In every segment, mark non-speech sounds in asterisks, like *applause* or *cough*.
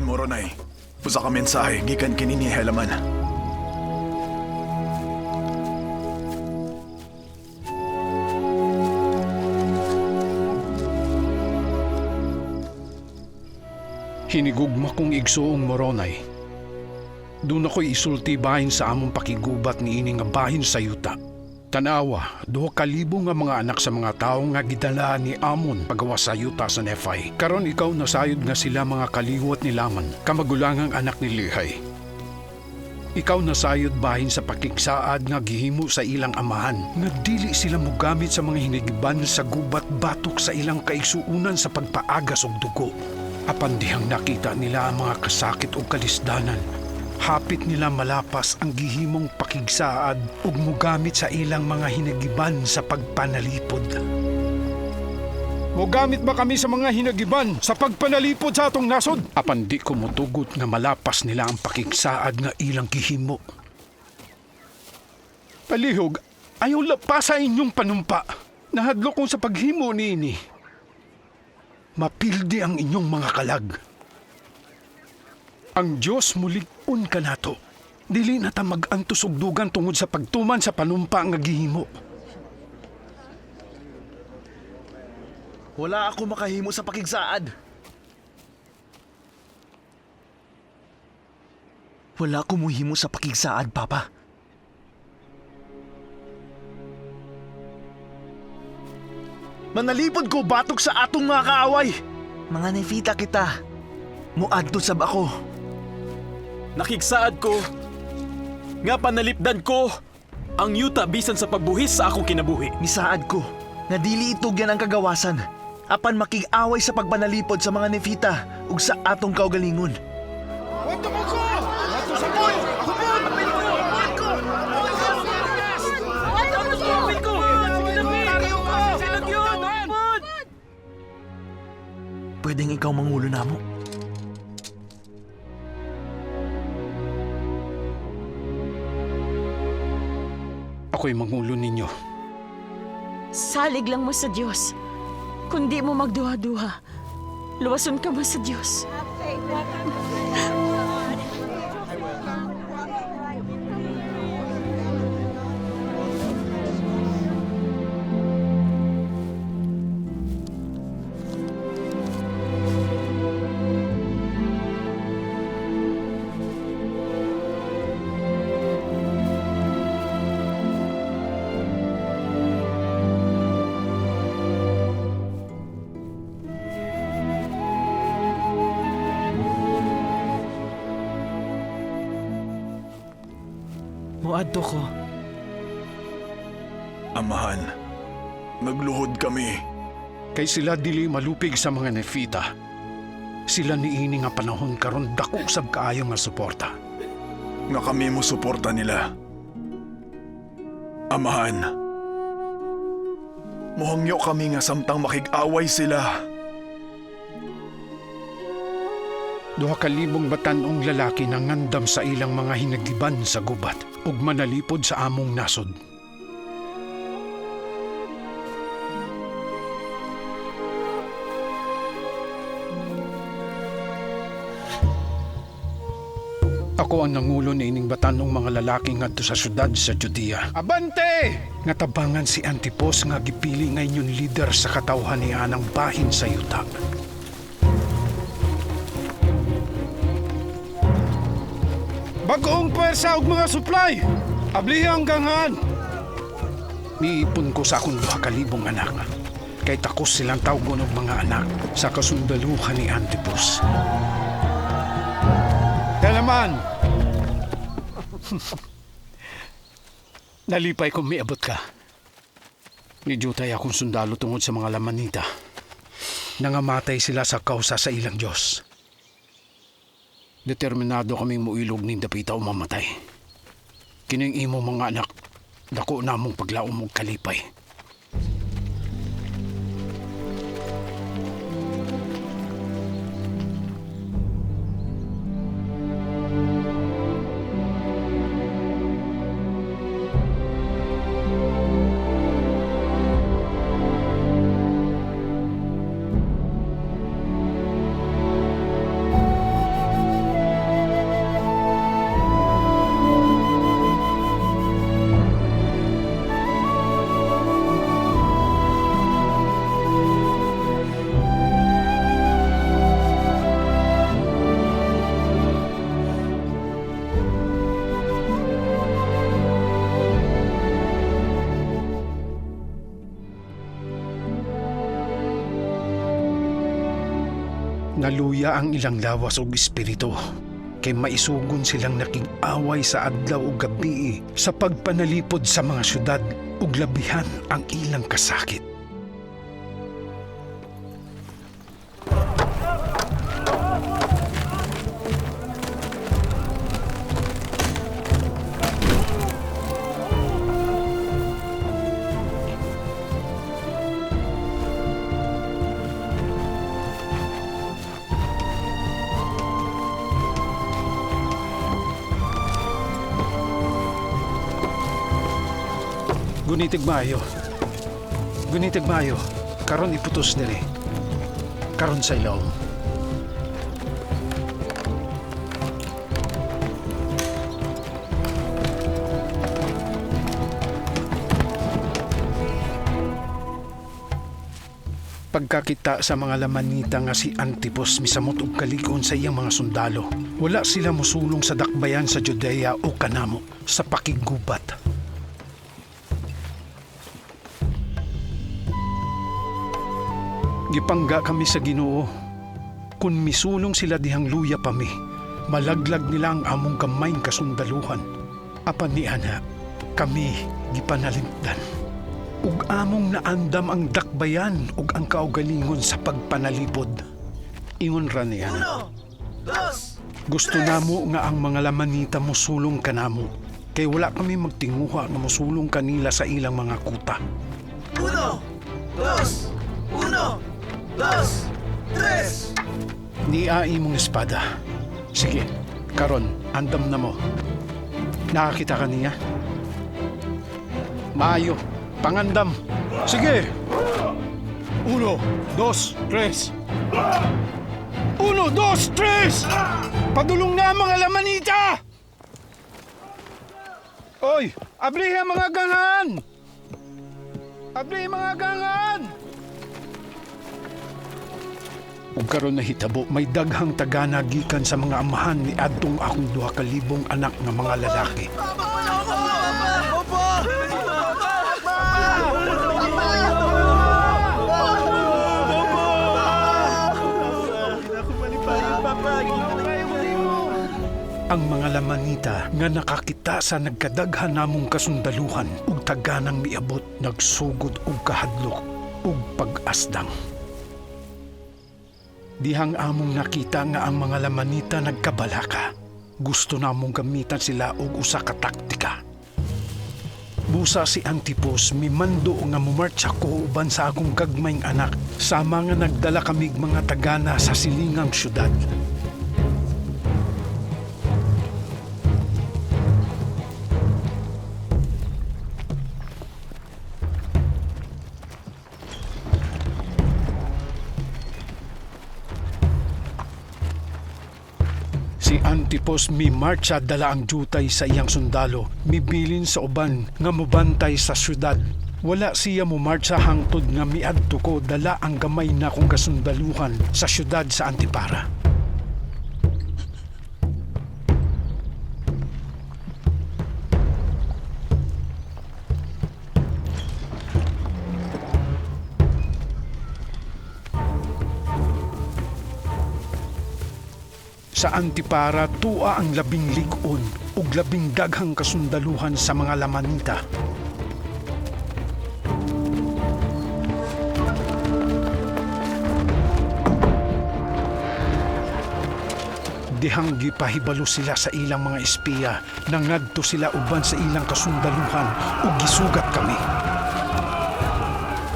Kinahanglan mo ronay. Usa ka mensahe gikan kini ni Helaman. Hinigugma kong igsoong moronay. Doon ako'y isulti bahin sa among pakigubat ni ini nga bahin sa yuta. Tanawa, duha kalibo nga mga anak sa mga tao nga gidala ni Amon pagawa sa yuta sa Nephi. Karon ikaw nasayod nga sila mga kaliwat ni Laman, kamagulangang anak ni Lihay. Ikaw nasayod bahin sa pakiksaad nga gihimo sa ilang amahan, nga dili sila mogamit sa mga hinigiban sa gubat batok sa ilang kaigsuunan sa pagpaagas og dugo. Apan dihang nakita nila ang mga kasakit o kalisdanan, hapit nila malapas ang gihimong pakigsaad ug mugamit sa ilang mga hinagiban sa pagpanalipod. Mugamit ba kami sa mga hinagiban sa pagpanalipod sa atong nasod? Apan di ko motugot nga malapas nila ang pakigsaad nga ilang gihimo. Palihog, ayaw lapas sa inyong panumpa. Nahadlo ko sa paghimo ni ini. Mapildi ang inyong mga kalag. Ang Diyos mulig-on ka nato. Dili na ta dugan tungod sa pagtuman sa panumpa nga gihimo. Wala ako makahimo sa pakigsaad. Wala ko muhimo sa pakigsaad, Papa. Manalipod ko batok sa atong mga kaaway. Mga nefita kita. Muadto sab ako. Nakigsaad ko. Nga panalipdan ko ang yuta bisan sa pagbuhis sa akong kinabuhi. Misaad ko nga dili itugyan ang kagawasan. Apan makig-away sa pagbanalipod sa mga nefita ug sa atong kaugalingon. Pwedeng ikaw mangulo namo. Ako'y mangulo ninyo. Salig lang mo sa Diyos. Kundi mo magduha-duha, luwason ka mo sa Diyos. Muadto ko. Amahan, nagluhod kami. Kay sila dili malupig sa mga nefita. Sila niini nga panahon karon dako sab kaayo nga suporta. Nga kami mo suporta nila. Amahan, muhangyo kami nga samtang makig-away sila. Duha ka libong batanong lalaki na ngandam sa ilang mga hinagiban sa gubat ug manalipod sa among nasod. Ako ang nangulo ni ining batanong mga lalaki ngadto sa syudad sa Judea. Abante! Nga tabangan si Antipos nga gipili ngayon leader sa katawhan ni anang bahin sa yuta. Bagoong pwersa og mga supply! Ablihang gangan! Miipon ko sa akong duha ka libong anak. Kay takos silang tawgon og mga anak sa kasundaluhan ni Antipus. Kaya naman! *laughs* Nalipay kung miabot ka. Nidutay akong sundalo tungod sa mga lamanita. Nangamatay sila sa kausa sa ilang Diyos. Determinado kaming muilog ni Dapita o mamatay. Kining imo mga anak, dako na mong paglaom og kalipay. Naluya ang ilang lawas og espiritu. Kay maisugon silang nakig-away sa adlaw ug gabi sa pagpanalipod sa mga syudad ug labihan ang ilang kasakit. Gunitig maayo. Gunitig maayo. Karon iputos diri. Karon sa ilaw. Pagkakita sa mga lamanita nga si Antipos misamot og kaligon sa iyang mga sundalo, wala sila mosulong sa dakbayan sa Judea o kanamo sa pakigubat. Gipangga kami sa Ginoo. Kung misulong sila dihang luya pa mi, malaglag nila ang among kamay kasundaluhan. Apan ni ana, kami gipanalimdan. Ug among naandam ang dakbayan ug ang kaugalingon sa pagpanalipod. Ingon ra ni ana. Gusto namo nga ang mga lamanita mo sulong kanamo. Kay wala kami magtinguha nga mosulong kanila sa ilang mga kuta. Niai mong espada. Sige, karon, andam na mo. Nakakita ka niya? Maayo, pangandam. Sige! Uno, dos, tres. Uno, dos, tres! Padulong na mga lamanita! Oy, ablihe mga gangan! Ablihe mga gangan! Ug karon na hitabo may daghang tagana gikan sa mga amahan ni adtong akong duha ka libong anak nga mga lalaki. Ang mga lamanita nga nakakita sa nagkadaghan namong kasundaluhan ug taganang miabot nagsugod og kahadlok ug pag-asdang. Dihang among nakita nga ang mga lamanita nagkabalaka. Gusto namong gamitan sila og usa ka taktika. Busa si Antipos mimando nga mumarcha ko uban sa akong gagmayng anak sama nga nagdala kamig mga tagana sa silingang syudad. Si Antipos mi marcha dala ang jutay sa iyang sundalo, mibilin sa uban nga mubantay sa syudad. Wala siya mo marcha hangtod nga miadto ko dala ang gamay na kong kasundaluhan sa syudad sa Antipara. Sa Antipara, tua ang labing ligon ug labing daghang kasundaluhan sa mga lamanita. Dihang gipahibalo sila sa ilang mga espiya nang ngadto sila uban sa ilang kasundaluhan ug gisugat kami.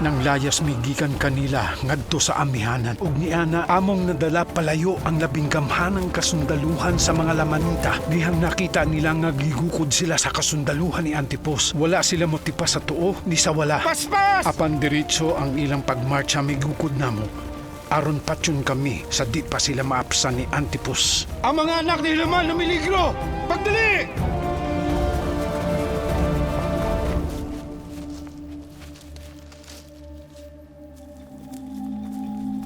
Nang layas migikan kanila ngadto sa amihanan. Ug niana among nadala palayo ang labing gamhanang kasundaluhan sa mga lamanita. Dihang nakita nila nga gigukod sila sa kasundaluhan ni Antipos. Wala sila motipa sa tuo ni sa wala. Paspas! Apan diretso ang ilang pagmarcha migukod namo. Aron patyon kami sa di pa sila maapsan ni Antipos. Ang mga anak ni Laman lumiligro pagdali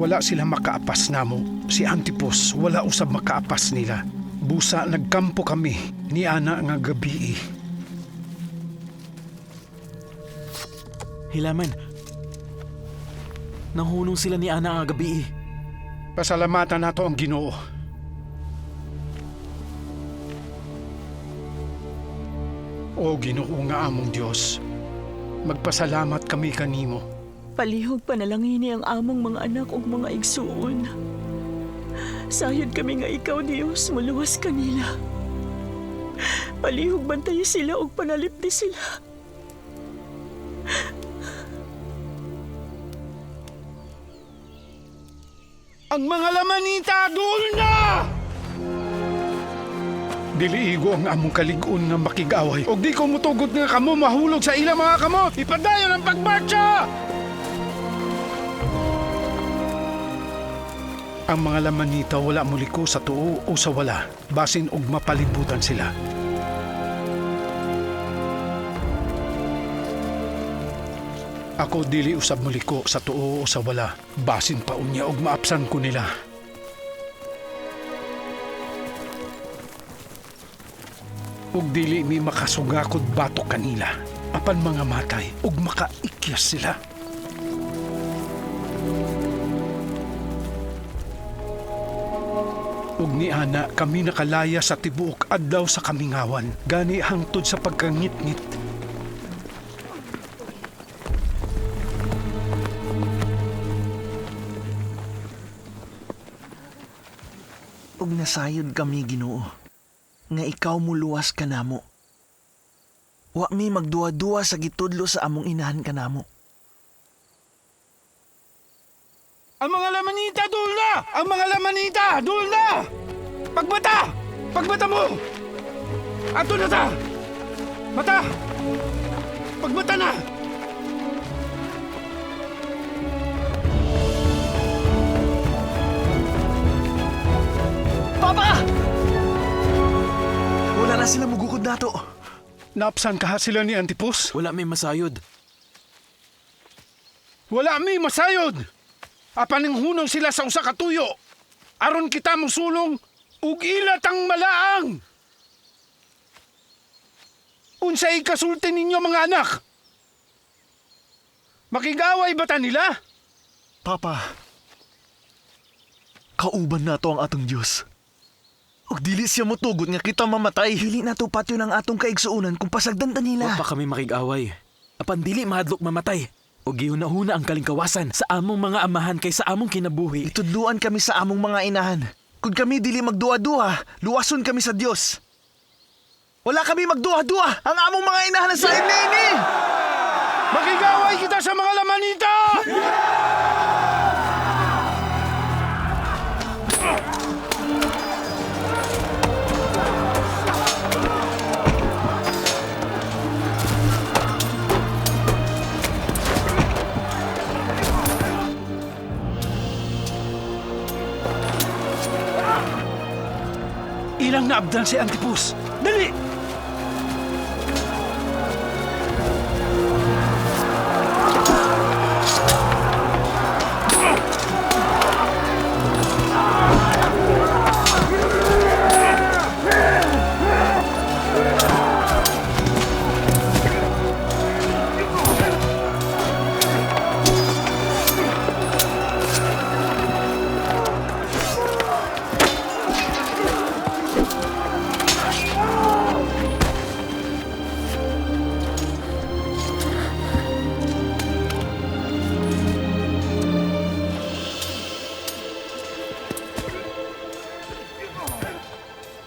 Wala sila makaapas namo. Si Antipos wala usab makaapas nila. Busa nagkampo kami ni ana nga gabi. Hilaman. Nahunong sila ni Ana nga gabi. Pasalamatan nato ang ginoo. O ginoo nga among Diyos, magpasalamat kami kanimo. Palihog panalangini ang among mga anak ug mga igsuon. Sayod kami nga ikaw, Diyos, muluwas kanila. Palihog bantayi sila ug panalipdi sila. Ang mga lamanita, doon na! Diliigo ang among kaligon nga makigaway. Og di ko mutugot nga kamo mahulog sa ilang mga kamo. Ipadayon ang pagmarcha! Ang mga lamanita wala muliko sa tuo o sa wala, basin og mapalibutan sila. Ako dili usab muliko sa tuo o sa wala, basin pa unya og maapsan ko nila. Ug dili mi makasugakod batok kanila, apan mga matay ug makaikyas sila. Ug ni ana kami nakalaya sa tibuok adlaw sa kamingawan, gani hangtod sa pagkangit-ngit. Ug nasayod kami Ginoo nga ikaw muluwas kanamo. Wa mi magduwa-duwa sa gitudlo sa among inahan kanamo. Ang mga lamanita, dul na! Ang mga lamanita, dul na! Pagbata! Pagbata mo! Ato na ta! Mata! Pagbata na! Papa! Wala na sila mugukod nato. Napsan ka sila ni Antipus? Wala may masayod. Wala mi masayod! Apan ng hunong sila sa usa ka tuyo. Aron kita musulong ug ilat ang malaang. Unsay kasulti ninyo mga anak? Makigaway ba ta nila? Papa, kauban nato ang atong Dios. Ug dili siya motugot nga kita mamatay. Dili nato patyo ng atong kaigsuunan kung pasagdan ta nila. Wa pa kami makig-away. Apan dili mahadlok mamatay. O gihuna-huna ang kalingkawasan sa among mga amahan kay sa among kinabuhi. Itudluan kami sa among mga inahan. Kung kami dili magduwa-duwa, luwason kami sa Dios. Wala kami magduwa-duwa. Ang among mga inahan sa ini. Makigaway kita sa mga lamanita! Ilang naabdan si Antipus. Dali!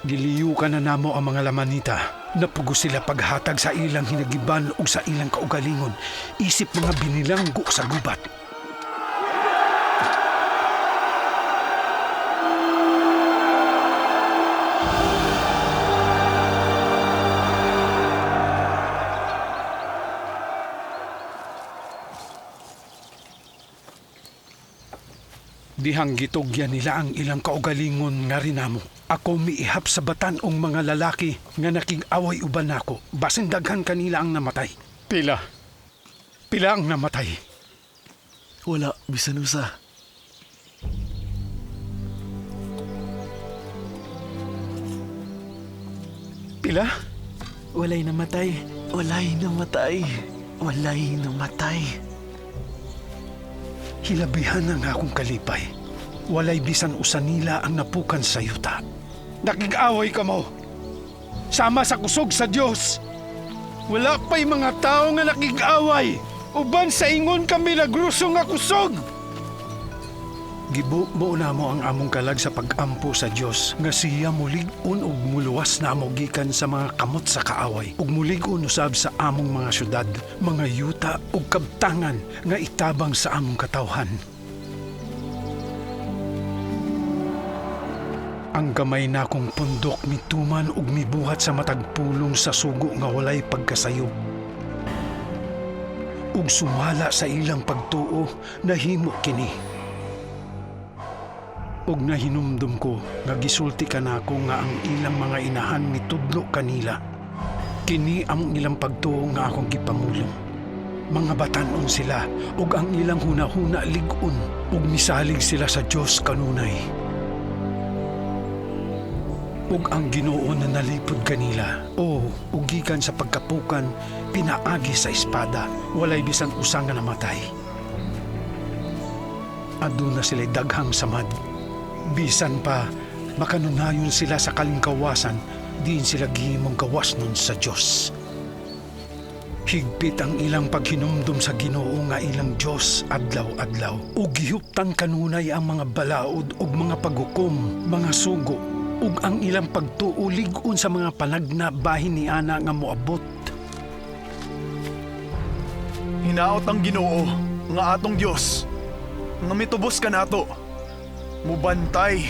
Giliyukan na namo ang mga lamanita. Napugo sila paghatag sa ilang hinagiban ug sa ilang kaugalingon. Isip mga binilanggo sa gubat. Dihang gitugyan nila ang ilang kaugalingon nga rinamo. Ako miihap sa batan-ong mga lalaki nga nakig-away uban nako. Basin daghan kanila ang namatay. Pila. Pila ang namatay. Wala, bisan usa. Pila? Walay namatay. Walay namatay. Walay namatay. Hilabihan ang akong kalipay. walay bisan usa nila ang napukan sa yuta. Nakig-away ka mo. Sama sa kusog sa Dios. Wala pa'y mga tao nga nakig-away. Uban sa ingon kami nagruso nga kusog. Gibu mo na mo ang among kalag sa pag-ampo sa Dios nga siya mulig-on ug muluwas na mo gikan sa mga kamot sa kaaway ug mulig-on usab sa among mga syudad, mga yuta ug kabtangan nga itabang sa among katawhan. Ang gamay na kong pundok mituman ug mibuhat sa matag pulong sa sugo nga walay pagkasayop. Ug sumala sa ilang pagtuo nahimo kini. Ug nahinumdum ko nga gisulti ka nako nga ang ilang mga inahan mitudlo kanila. Kini ang ilang pagtuo nga akong gipamulong. Mga batanon sila ug ang ilang hunahuna ligon ug misalig sila sa Dios kanunay. Ug ang Ginoo na nalipod kanila. O ug gikan sa pagkapukan pinaagi sa espada walay bisan usa nga namatay. Aduna sila daghang samad. Bisan pa, makanunayon sila sa kalingkawasan, diin sila gihimong gawas nun sa Diyos. Higpit ang ilang paghinumdum sa ginoo nga ilang Diyos adlaw-adlaw. Ug gihuptan kanunay ang mga balaod ug mga paghukom, mga sugo, ug ang ilang pagtuulig-on sa mga panagna bahin ni Ana nga moabot. Hinaot ang ginoo, nga atong Diyos, nga mitubos ka nato. Mubantay,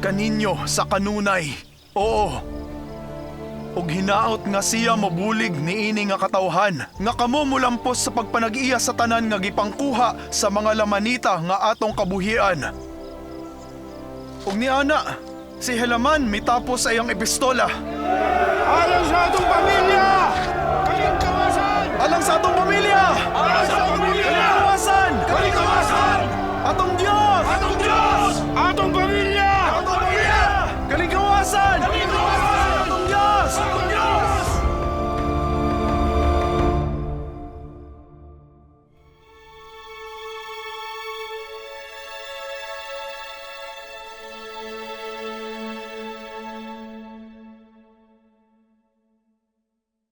kaninyo sa kanunay, oo. Ug hinaot nga siya mabulig ni ini nga katawhan, nga kamo mulampos sa pagpanag-iya sa tanan nga gipangkuha sa mga lamanita nga atong kabuhian. Ug ni ana, si Helaman mitapos ay ang epistola. Alang sa atong pamilya! Kalingkawasan! Alang sa atong pamilya! Alang sa pamilya! Kalikawasan! Kalingkawasan! Atong Diyos! Atong